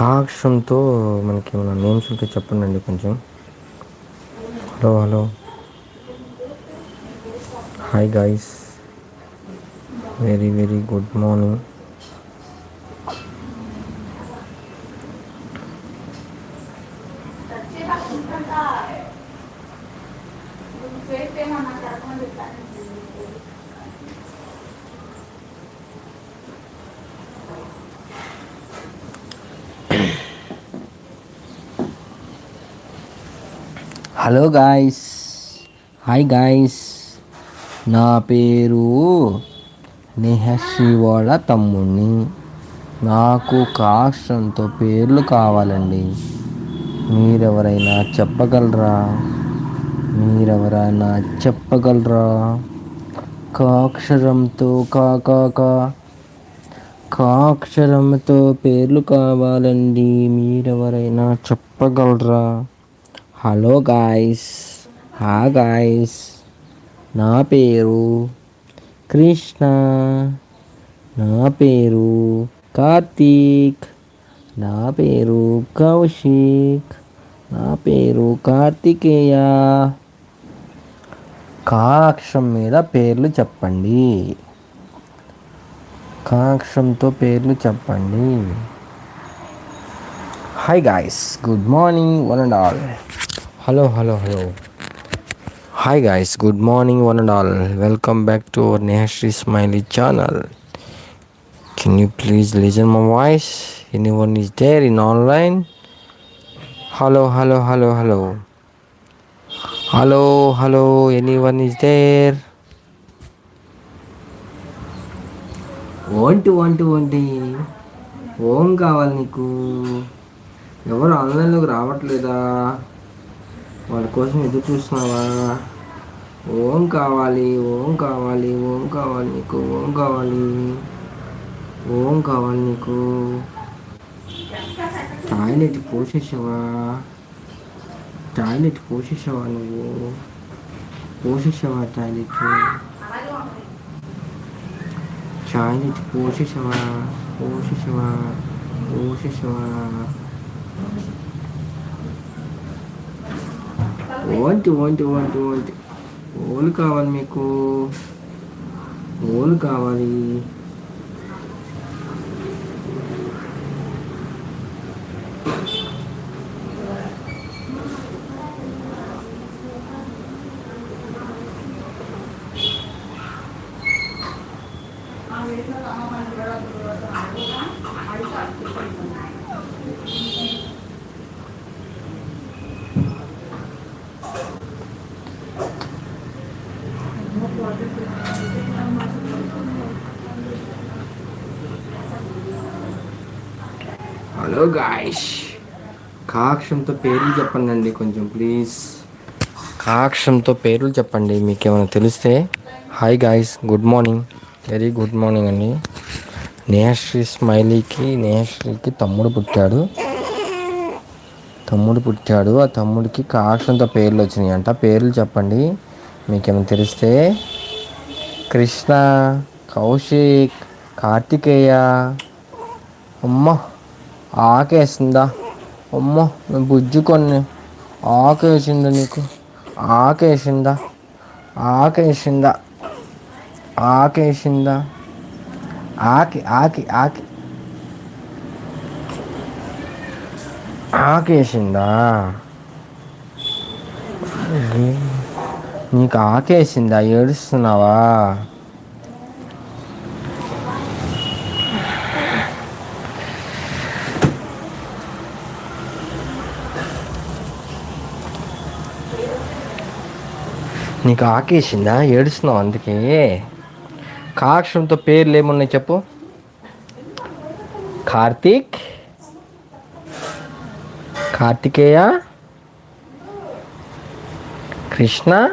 కాక్షంతో మనకి ఏమైనా నేమ్స్ ఉంటే చెప్పండి కొంచెం. Hello hello. Hi guys very very good morning hello guys hi guys నా పేరు నెహశ్రీ వాళ్ళ తమ్ముడిని నాకు కాష్టంతో పేర్లు కావాలండి. మీరెవరైనా చెప్పగలరా? మీరెవరైనా చెప్పగలరా? కాక్షరంతో కాకాక కాక్షరంతో పేర్లు కావాలండి. మీరెవరైనా చెప్పగలరా? హలో గాయస్ హా గాయస్ నా పేరు కృష్ణ. నా పేరు కార్తీక్. నా పేరు కౌశిక్. నా పేరు కార్తికేయ. కాక్షం మీద పేర్లు చెప్పండి. కాక్షంతో పేర్లు చెప్పండి. Hi guys good morning one and all hello hello hello hi guys good morning one and all welcome back to our Nehashree smiley channel can you please listen my voice anyone is there in online hello hello hello hello hello hello anyone is there ఒంటి ఒంటి ఒంటి ఓం కావాలి నీకు. ఎవరు ఆన్లైన్లోకి రావట్లేదా? వాళ్ళ కోసం ఎదురు చూస్తున్నావా? ఓం కావాలి ఓం కావాలి ఓం కావాలి నీకు ఓం కావాలి ఓం కావాలి నీకు. టాయిలెట్ పోషేసావా టాయిలెట్ పోషేసావా నువ్వు? పోషేసావా టాయిలెట్? టాయిలెట్ పోషేసావా పోషేసావా పోషేసావా ఓంటి ఓంటి ఓంటి ఓంటి ఓలు కావాలి మీకు. ఓలు కావాలి. హలో గాయష్ కాక్షంతో పేర్లు చెప్పండి కొంచెం ప్లీజ్. కాక్షంతో పేర్లు చెప్పండి మీకు ఏమైనా తెలిస్తే. Hi guys good morning. Very good morning అండి. నేహశ్రీ స్మైలీకి నేహశ్రీకి తమ్ముడు పుట్టాడు. తమ్ముడు పుట్టాడు. ఆ తమ్ముడికి కాక్షంతో పేర్లు వచ్చినాయి అంట పేర్లు చెప్పండి మీకేమైనా తెలిస్తే. కృష్ణ కౌశిక్ కార్తికేయ. అమ్మ. ఆకేసిందా అమ్మో బుజ్జి బుజ్జుకొని ఆకేసిందా నీకు? ఆకేసిందా ఆకేసిందా ఆకేసిందా ఆకి ఆకి ఆకి ఆకేసిందా నీకు ఆకేసిందా ఏడుస్తున్నావా? నీకు ఆకేసిందా? ఏడుస్తున్నావు అందుకే. కాక్షంతో పేర్లు ఏమున్నాయి చెప్పు. కార్తీక్? కార్తికేయ? కృష్ణ?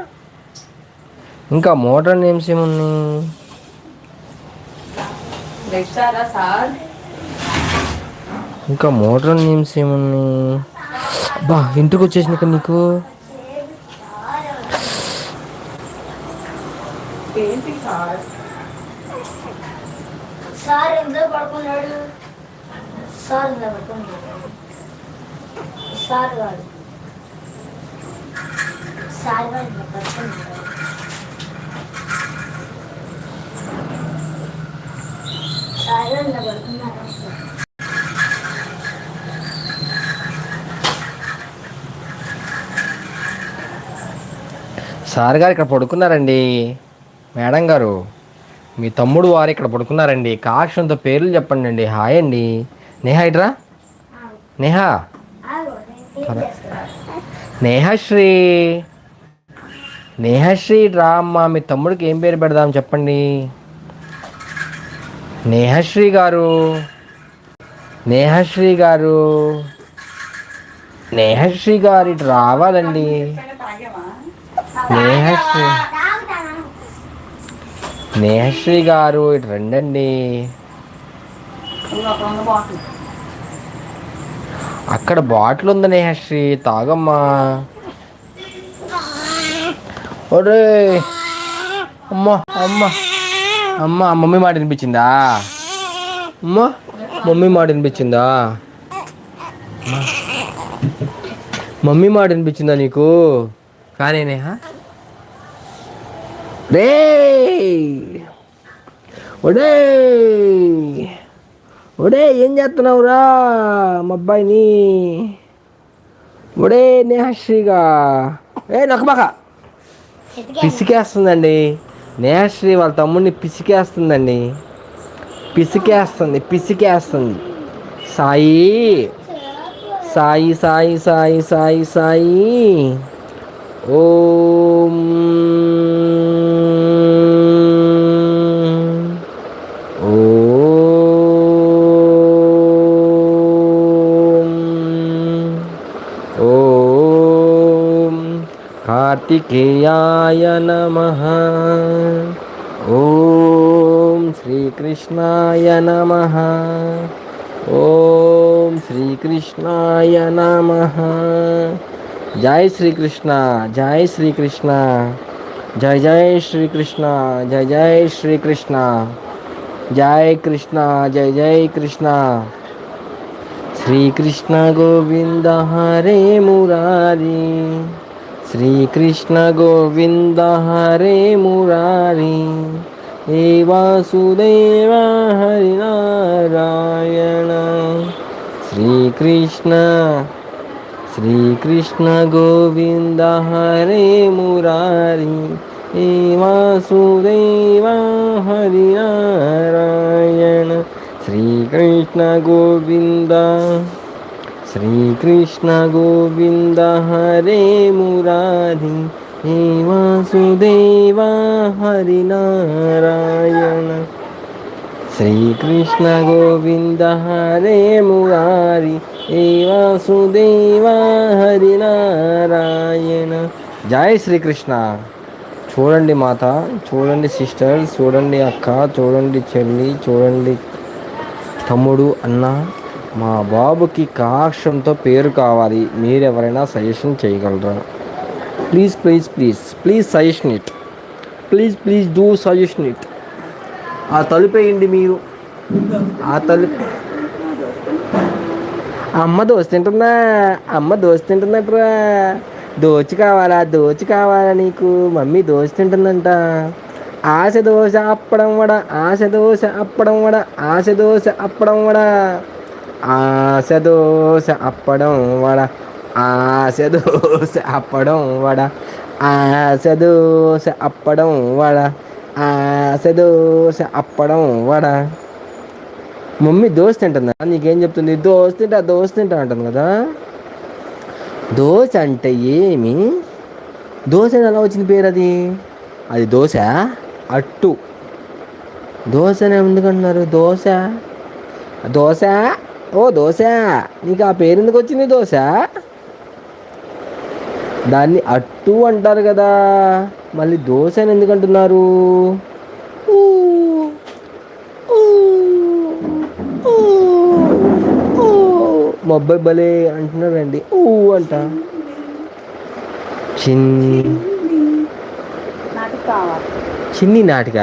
ఇంకా మోడర్న్ నేమ్స్ ఏమున్నాయి? ఇంకా మోడర్న్ నేమ్స్ ఏమున్నాయి? అబ్బా ఇంటికి వచ్చేసినాక నీకు? ఏంటి సార్? సార్ పడుకున్నాడు? సార్ పడుతుంది సార్ వాడు సార్ వాడు పడుతుంది సార్ సార్ గారు ఇక్కడ పడుకున్నారండి. మేడం గారు మీ తమ్ముడు వారు ఇక్కడ పడుకున్నారండి. కాక్షంతో పేర్లు చెప్పండి అండి. హాయ్ అండి. నేహా ఇట్రా? నేహా? నేహశ్రీ. నేహశ్రీ రా అమ్మా మీ తమ్ముడికి ఏం పేరు పెడదాం చెప్పండి. నేహశ్రీ గారు. నేహశ్రీ గారు. నేహశ్రీ గారు ఇటు రావాలండి. నేహశ్రీ. నేహశ్రీ గారు ఇటు రండండి. అక్కడ బాటిల్ ఉంది నేహశ్రీ తాగమ్మా. ఒరే అమ్మ అమ్మ. అమ్మ మమ్మీ మాట వినిపించిందా? అమ్మ మమ్మీ మాట వినిపించిందా? మమ్మీ మాట వినిపించిందా నీకు? కానీ నేహా రే ఒడే ఒడే ఏం చేస్తున్నావురా మా అబ్బాయిని? ఒడే నేహశ్రీగా. ఏ నొక్కబాక. పిసికేస్తుందండి. నేహశ్రీ వాళ్ళ తమ్ముడిని పిసికేస్తుందండి. పిసికేస్తుంది పిసికేస్తుంది. సాయి. సాయి సాయి సాయి సాయి సాయి. ఓం ఓం. కార్తికేయాయ నమ ఓం శ్రీకృష్ణాయ నమ ఓం శ్రీకృష్ణాయ నమ జై శ్రీకృష్ణ జై శ్రీకృష్ణ జై జై శ్రీకృష్ణ జై జై శ్రీకృష్ణ జై కృష్ణ జై జై కృష్ణ శ్రీకృష్ణ గోవింద హరే మురారి श्रीकृष्णगोविन्द हरे मुरारी हे वासुदेव हरिनारायण। श्रीकृष्ण श्रीकृष्णगोविन्द हरे मरारी हे वासुदेव हरिनारायण। श्रीकृष्णगोविन्द శ్రీకృష్ణ గోవింద హరే మురారి హే వాసుదేవ హరి నారాయణ. శ్రీకృష్ణ గోవింద హరే మురారి హే వాసుదేవ హరి నారాయణ. జై శ్రీకృష్ణ. చూడండి మాత చూడండి సిస్టర్ చూడండి అక్క చూడండి చెల్లి చూడండి తమ్ముడు అన్న. మా బాబుకి కాక్షంతో పేరు కావాలి. మీరు ఎవరైనా సజెషన్ చేయగలరా? Please please please please suggestion it. Please please do suggestion it. ఆ తలుపేయండి మీరు? ఆ తలుపు అమ్మ దోశ తింటుందా? అమ్మ దోశ తింటున్నట్రా దోచి కావాలా? దోచి కావాలా నీకు? మమ్మీ దోశ తింటుందంట. ఆశ దోశ అప్పడం వడ ఆశ దోశ అప్పడం వడ ఆశ దోశ అప్పడం వడ. ఆశ దోశ అప్పడం వడ. ఆశ దోశ అప్పడం వడ. ఆశ దోశ అప్పడం వడ. ఆశ దోశ అప్పడం వడ. మమ్మీ దోశ తింటుందా నీకేం చెప్తుంది? దోశ తింటా దోశ తింటా అంటుంది కదా. దోశ అంటే ఏమి? దోశ అని ఎలా వచ్చింది పేరు అది? అది దోశ అట్టు. దోశ అని ఎందుకంటున్నారు దోశ. దోశ ఓ దోశ నీకు ఆ పేరు ఎందుకు వచ్చింది దోశ? దాన్ని అట్టు అంటారు కదా మళ్ళీ దోశ అని ఎందుకు అంటున్నారు. మా అబ్బాయి భలే అంటున్నాడండి. ఊ అంట. చిన్ని చిన్ని నాటిక?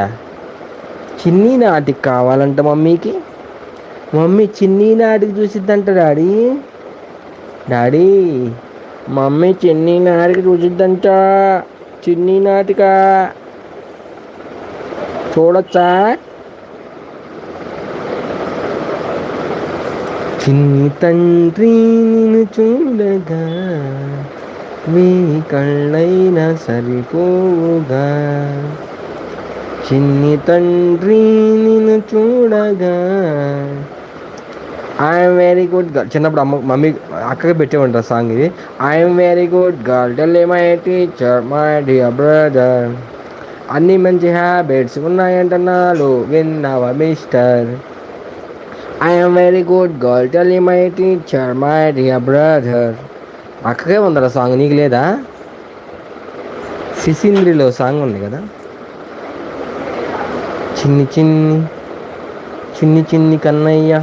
చిన్ని నాటికి కావాలంట మమ్మీకి. మమ్మీ చిన్ని నాటికి చూసిద్దంట డాడీ. డాడీ మమ్మీ చిన్ని నాటికి చూసిద్దంట. చిన్ని నాటిక. చూడొచ్చా? చిన్ని తండ్రి నిన్ను చూడగా మీ కళ్ళైనా సరిపోగా చిన్ని తండ్రి నిన్ను చూడగా ఐఎమ్ వెరీ గుడ్ గర్ల్ చిన్నప్పుడు అమ్మ మమ్మీ అక్కకి పెట్టేమంటారు సాంగ్ ఇది. I'm very good girl tell my teacher my dear brother అన్ని మంచి హ్యాబిట్స్ ఉన్నాయంటున్నాడు విన్నావా mister I'm very good girl tell my teacher my dear brother అక్కకే ఉందా సాంగ్ నీకు లేదా? సిసింద్రిలో సాంగ్ ఉంది కదా. చిన్ని చిన్ని చిన్ని చిన్ని కన్నయ్య.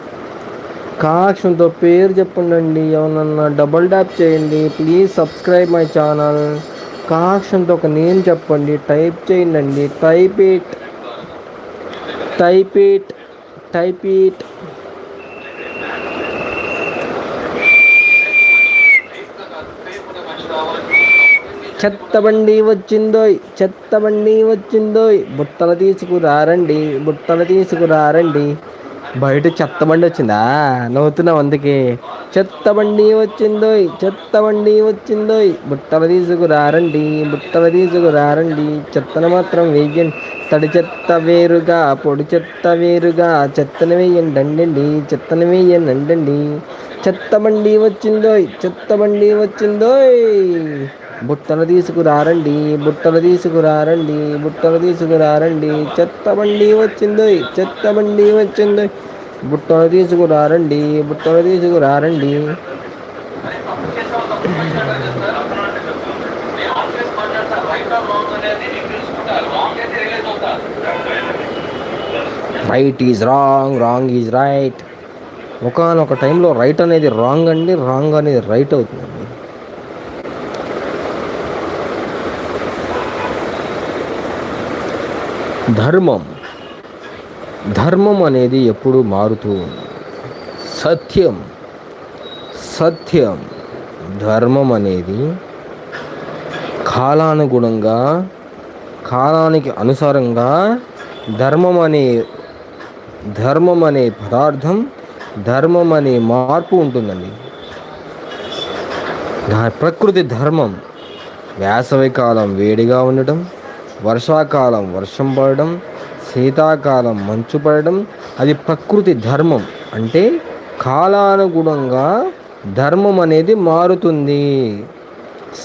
కాక్షంతో పేరు చెప్పండి ఏమన్నా డబుల్ ట్యాప్ చేయండి. ప్లీజ్ సబ్స్క్రైబ్ మై ఛానల్ కాక్షంతో ఒక నేమ్ చెప్పండి. టైప్ చేయండి type it type it type it చెత్త బండి వచ్చిందోయ్. చెత్త బండి వచ్చిందోయ్. బుట్టలు తీసుకురారండి. బుట్టలు తీసుకురారండి. బయట చెత్త బండి వచ్చిందా? నవ్వుతున్నావు అందుకే. చెత్త బండి వచ్చిందోయ్ చెత్త బండి వచ్చిందోయ్. బుట్టలు తీసుకురారండి బుట్టలు తీసుకురారండి చెత్తను మాత్రం వేయండి. తడి చెత్త వేరుగా పొడి చెత్త వేరుగా. చెత్తను వేయండి చెత్తను వేయండి చెత్త బండి వచ్చిందోయ్ చెత్త బండి వచ్చిందోయ్. బుట్టలు తీసుకురారండి బుట్టలు తీసుకురారండి బుట్టలు తీసుకురారండి. చెత్త బండి వచ్చిందోయ్ చెత్త బండి వచ్చిందోయ్ బుట్టలు తీసుకురారండి బుట్టలు తీసుకురారండి. Right is wrong wrong is right ఒకనొక టైంలో రైట్ అనేది రాంగ్ అండి రాంగ్ అనేది రైట్ అవుతుంది. ధర్మం. ధర్మం అనేది ఎప్పుడు మారుతూ ఉంది. సత్యం. సత్యం. ధర్మం అనేది కాలానుగుణంగా కాలానికి అనుసారంగా ధర్మం అనే ధర్మం అనే పదార్థం ధర్మం అనే మార్పు ఉంటుందండి. ప్రకృతి ధర్మం. వేసవికాలం వేడిగా ఉండటం వర్షాకాలం వర్షం పడడం శీతాకాలం మంచు పడడం అది ప్రకృతి ధర్మం. అంటే కాలానుగుణంగా ధర్మం అనేది మారుతుంది.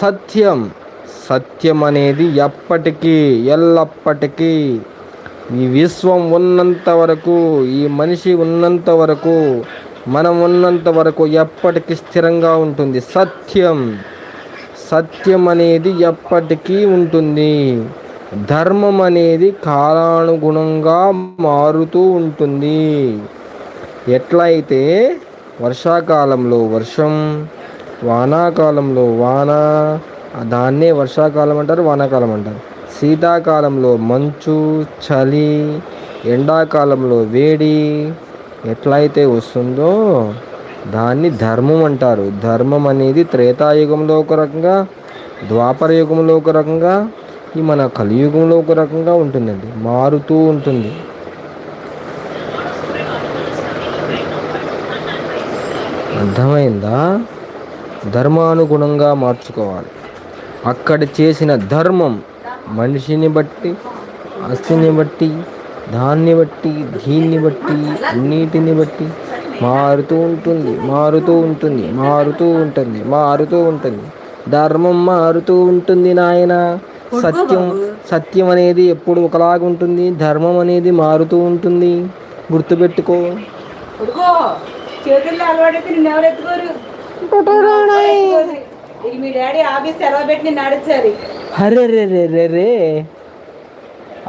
సత్యం సత్యం అనేది ఎప్పటికీ ఎల్లప్పటికీ. ఈ విశ్వం ఉన్నంత వరకు ఈ మనిషి ఉన్నంత వరకు మనం ఉన్నంత వరకు ఎప్పటికీ స్థిరంగా ఉంటుంది. సత్యం సత్యం అనేది ఎప్పటికీ ఉంటుంది. ధర్మం అనేది కాలానుగుణంగా మారుతూ ఉంటుంది. ఎట్లయితే వర్షాకాలంలో వర్షం వానాకాలంలో వాన దాన్నే వర్షాకాలం అంటారు వానాకాలం అంటారు. శీతాకాలంలో మంచు చలి ఎండాకాలంలో వేడి ఎట్లయితే వస్తుందో దాన్ని ధర్మం అంటారు. ధర్మం అనేది త్రేతాయుగంలో ఒక రకంగా ద్వాపర యుగంలో ఒక రకంగా ఈ మన కలియుగంలో ఒక రకంగా ఉంటుందండి. మారుతూ ఉంటుంది. అర్థమైందా? ధర్మానుగుణంగా మార్చుకోవాలి. అక్కడ చేసిన ధర్మం మనిషిని బట్టి ఆస్తిని బట్టి దాన్ని బట్టి దీన్ని బట్టి అన్నిటిని బట్టి మారుతూ ఉంటుంది మారుతూ ఉంటుంది మారుతూ ఉంటుంది మారుతూ ఉంటుంది. ధర్మం మారుతూ ఉంటుంది నాయనా. సత్యం సత్యం అనేది ఎప్పుడు ఒకలాగా ఉంటుంది ధర్మం అనేది మారుతూ ఉంటుంది. గుర్తుపెట్టుకో.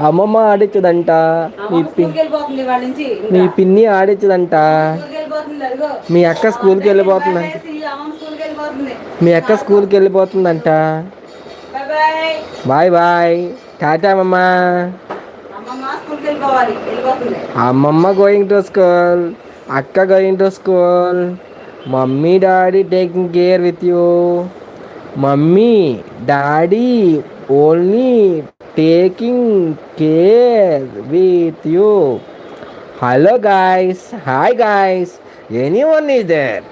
అమ్మమ్మ ఆడించదంట మీ పిన్ని ఆడించదంట మీ అక్క స్కూల్కి వెళ్ళిపోతుంది. మీ అక్క స్కూల్కి వెళ్ళిపోతుందంట. Bye bye bye bye Tata అమ్మమ్మ అమ్మమ్మ స్కూల్కి వెళ్ళిపోవాలి వెళ్ళిపోతుంది అమ్మమ్మ గోయింగ్ టు స్కూల్ అక్క going to school mummy daddy taking care with you mummy daddy only taking care with you hello guys hi guys anyone is there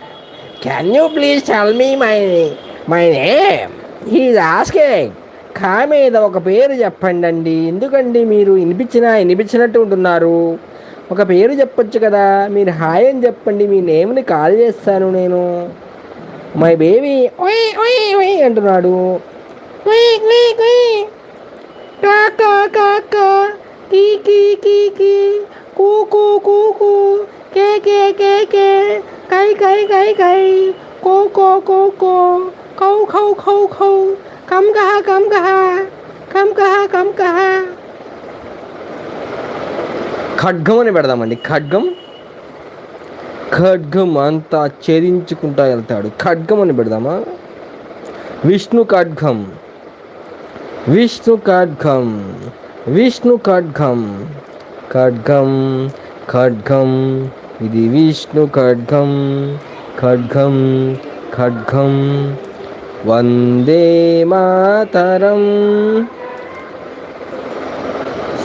can you please tell me my my name he's asking కా మీద ఒక పేరు చెప్పండి అండి ఎందుకండి మీరు వినిపించినా వినిపించినట్టు ఉంటున్నారు? ఒక పేరు చెప్పొచ్చు కదా. మీరు హాయ్ అని చెప్పండి. మీ నేమ్ని కాల్ చేస్తాను నేను. మై బేబీ ఒయ్ ఒయ్ ఒయ్ అంటున్నాడు. కై. కై కై కై కో. కో కో కీ కీ. కూ కౌ ఖౌ ఖౌ ఖౌ కమ్ కహ కమ్ కమ్ కమ్ ఖడ్గం అని పెడదామండి. ఖడ్గం? ఖడ్గం అంతా ఛేదించుకుంటా వెళ్తాడు. ఖడ్గం అని పెడదామా? విష్ణు ఖడ్గం. విష్ణు ఖడ్గం. విష్ణు ఖడ్గం. ఖడ్గం ఖడ్గం. ఇది విష్ణు ఖడ్గం. ఖడ్గం ఖడ్గం. વંદે માતરમ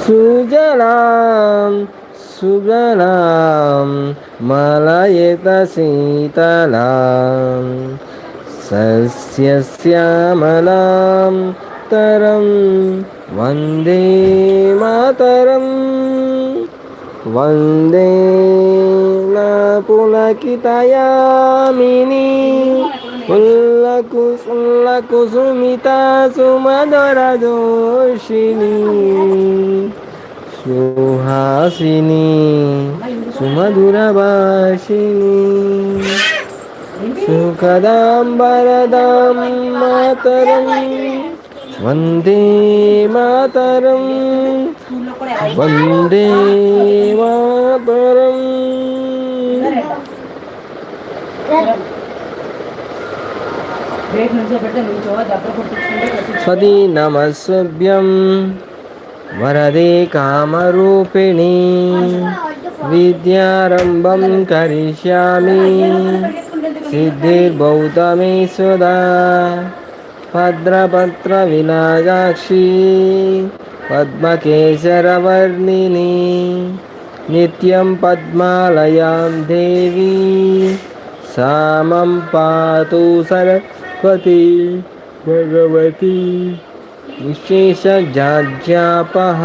સુજલામ સુજલામ મલયત શીતલામ સસ્યશ્યામલામ તરમ વંદે માતરમ વંદે પુલકિતયામિની কুসুমিতা সুমদরদোষিনী সুহাসিনী সুমধুরবাসিনী সুখদাম বরদাম মাতরম वन्दे मातरं वन्दे मातरम् స్వది నమస్భ్యం వరదే కామరూపిణి. విద్యారంభం కరిష్యామి. సిద్ధిర్భౌతమే సుదా భద్రపత్ర విలాసాక్షి పద్మకేశరవర్ణిని. నిత్యం పద్మాలయాం దేవి. సామం పాతు సర सरस्वती भगवती विशेष जाज्ञापः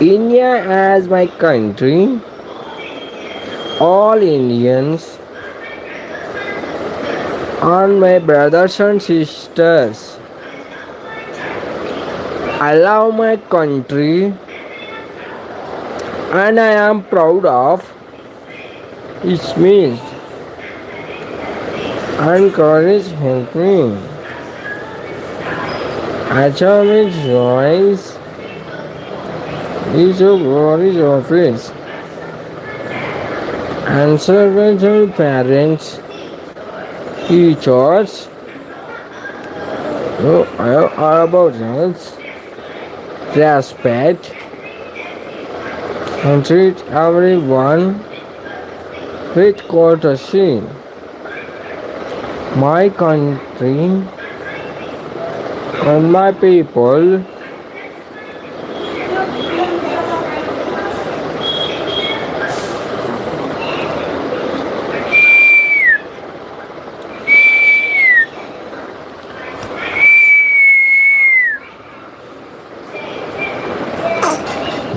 India as my country, all Indians are my brothers and sisters. I love my country and I am proud of its means and courage help me. Its joys is your glory's office. And servants and parents, teachers, no, are about us, respect, and treat everyone with courtesy. My country and my people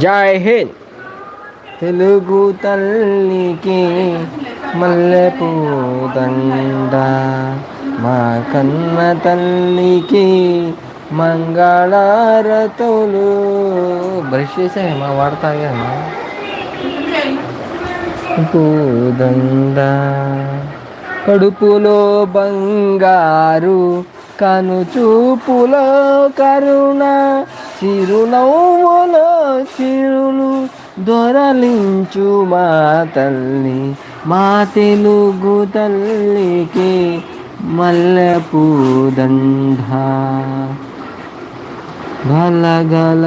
జై హింద్. తెలుగు తల్లికి మల్లెపూదండ మా కన్న తల్లికి మంగళారతులు. Brush చేసాయమ్మా వాడతాయమ్మా పూదండ కడుపులో బంగారు కనుచూపులో కరుణ. చిరునవ్వులో చిరులు దొరలించు మా తల్లి మా తెలుగు తల్లికి మల్లెపూదండ. గలగల గల గల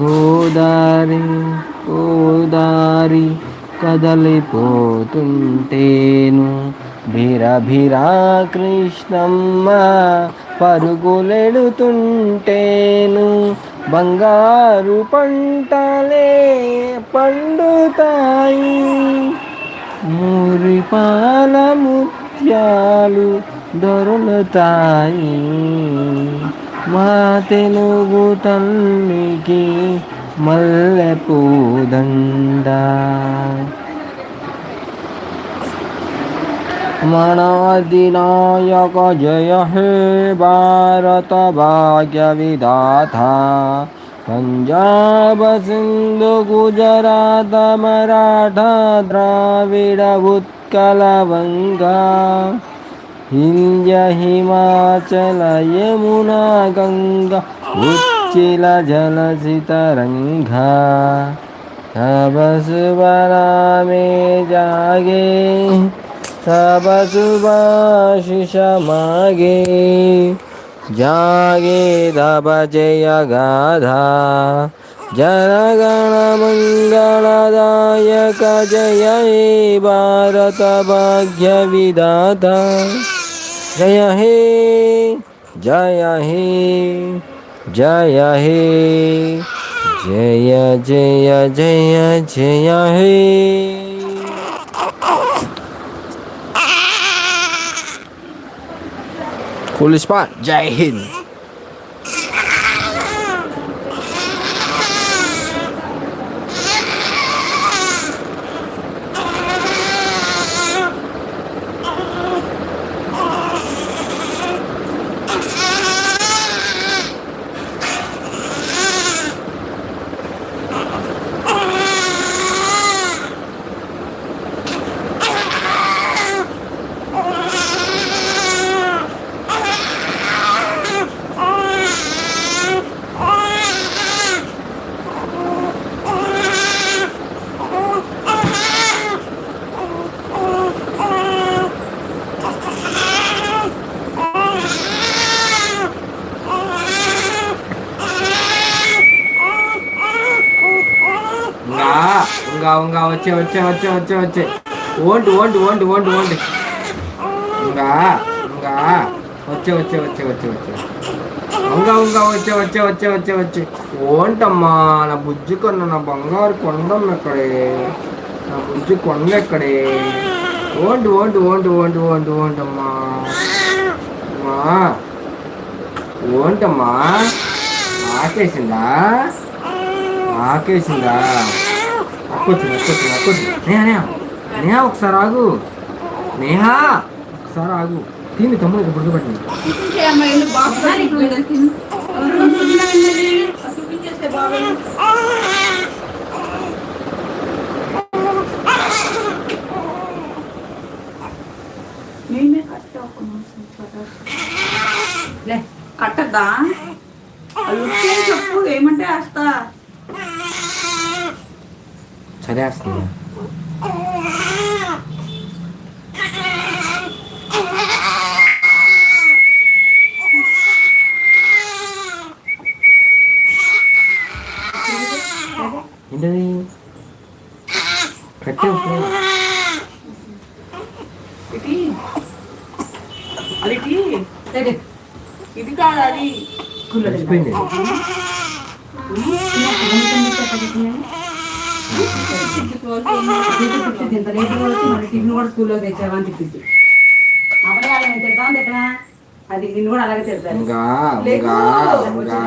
గోదారి గోదారి కదలిపోతుంటేను. బిర కృష్ణమ్మ పరుగులెడుతుంటేను. బంగారు పంటలే పండుతాయి. మురిపాల ముత్యాలు దొరులుతాయి. మా తెలుగు తల్లికి మల్లె मणादिनायक जय हे भारत भाग्य भाग्यविधाता पञ्जाब सिन्धु गुजरात मराठा द्राविड उत्कलवङ्गा हिन्द्य हिमाचल यमुना गङ्गा उच्चिल जलसितरङ्गा तपस्वरा में जागे। सब सुभाषिष जागे दब जय गाधा जनगण मङ्गलदायक जय हे भारत भाग्य भाग्यविदाता जय हे जय हे जय हे जय जय जय जय हे। Full spot Jai Hind. వచ్చే వచ్చే వచ్చే వచ్చే వచ్చే ఓంటి ఓంటి ఓంటి ఓంటి ఓంటి ఇంకా ఇంకా వచ్చే వచ్చే వచ్చే వచ్చే వచ్చే ఇంకా ఇంకా వచ్చే వచ్చే వచ్చే వచ్చే వచ్చే ఓంటమ్మా నా బుజ్జి కొన్న నా బంగారు కొండం ఎక్కడే నా బుజ్జి కొండ ఎక్కడే ఓంటి ఓంటి ఓంటి ఓంటి ఓంటి ఓంటమ్మా అమ్మా ఓంటమ్మా ఆకేసిందా ఆకేసిందా కూర్చున్నా కూర్చున్నా కూర్చున్నా. నేహా నేహా. నేహా ఒకసారి ఆగు. నేహా ఒకసారి ఆగు. తిని తమ్ముడు ఇప్పుడు పట్టింది కట్టద్దా? అది చెప్పు ఏమంటే వేస్తా. 才累死呢 స్కూల్లో తెచ్చావని చెప్పింది అప్పుడే అలాగే తిడతాం తిట్టనా? అది నిన్ను కూడా అలాగే తిడతాను ఇంకా ఇంకా ఇంకా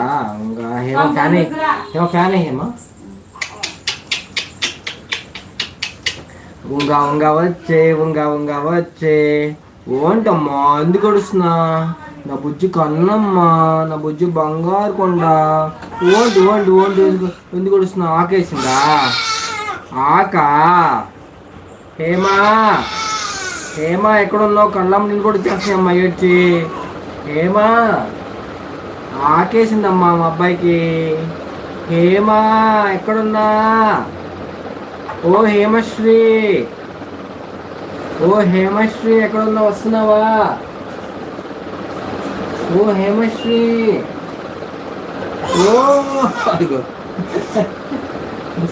ఇంకా హేమ ఫ్యాన్. హేమ ఫ్యాన్ హేమ. ఉంగ ఉంగ వచ్చే ఉంగ ఉంగ వచ్చే. ఓంటమ్మా ఎందుకు గడుస్తున్నా నా బుజ్జి కన్నమ్మా నా బుజ్జి బంగారు కొండ. ఓంటి ఓంటి ఓంటి ఎందుకు గడుస్తున్నా ఆకేసిందా? ఆకా? హేమా. హేమా ఎక్కడున్నావు? కళ్ళమ్మ నేను కూడా చేస్తున్నామ్మా ఏడ్చి హేమా. ఆకేసిందమ్మా మా అబ్బాయికి. హేమా ఎక్కడున్నా? ఓ హేమశ్రీ. ఓ హేమశ్రీ ఎక్కడున్నా వస్తున్నావా? ఓ హేమశ్రీ. ఓ. అదిగో.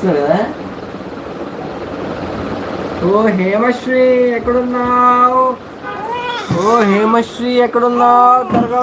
కదా? ఓ హేమశ్రీ ఎక్కడున్నావు? ఓ హేమశ్రీ ఎక్కడున్నావు? త్వరగా